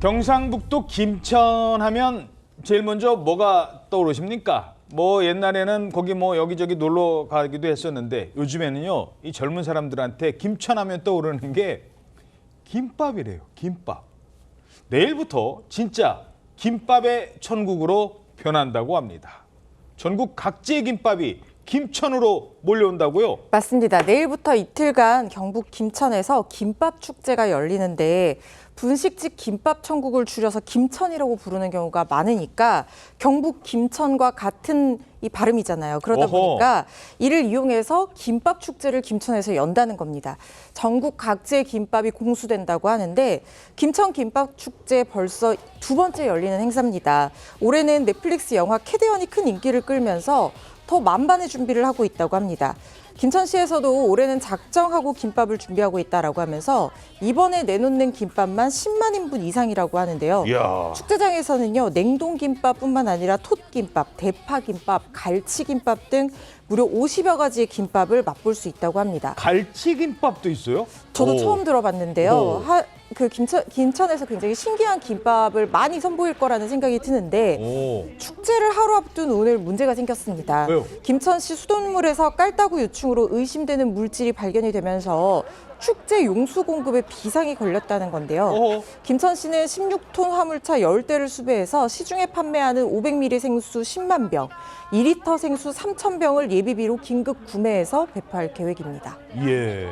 경상북도 김천 하면 제일 먼저 뭐가 떠오르십니까? 뭐 옛날에는 거기 뭐 여기저기 놀러 가기도 했었는데 요즘에는요 이 젊은 사람들한테 김천 하면 떠오르는 게 김밥이래요 김밥 내일부터 진짜 김밥의 천국으로 변한다고 합니다 전국 각지의 김밥이 김천으로 몰려온다고요? 맞습니다. 내일부터 이틀간 경북 김천에서 김밥 축제가 열리는데 분식집 김밥 천국을 줄여서 김천이라고 부르는 경우가 많으니까 경북 김천과 같은 이 발음이잖아요. 그러다 어허. 보니까 이를 이용해서 김밥 축제를 김천에서 연다는 겁니다. 전국 각지의 김밥이 공수된다고 하는데 김천 김밥 축제 벌써 두 번째 열리는 행사입니다. 올해는 넷플릭스 영화 캐대언이 큰 인기를 끌면서 더 만반의 준비를 하고 있다고 합니다. 김천시에서도 올해는 작정하고 김밥을 준비하고 있다라고 하면서 이번에 내놓는 김밥만 10만 인분 이상이라고 하는데요. 이야 축제장에서는요 냉동 김밥뿐만 아니라 톳김밥, 대파김밥, 갈치김밥 등 무려 50여 가지의 김밥을 맛볼 수 있다고 합니다. 갈치김밥도 있어요? 저도 오. 처음 들어봤는데요. 오. 하, 그 김천, 김천에서 굉장히 신기한 김밥을 많이 선보일 거라는 생각이 드는데 오. 축제를 하루 앞둔 오늘 문제가 생겼습니다. 왜요? 김천시 수돗물에서 깔따구 유충으로 의심되는 물질이 발견이 되면서 축제 용수 공급에 비상이 걸렸다는 건데요. 어허. 김천시는 16톤 화물차 10대를 수배해서 시중에 판매하는 500ml 생수 10만 병, 2리터 생수 3천 병을 예비비로 긴급 구매해서 배포할 계획입니다. 예.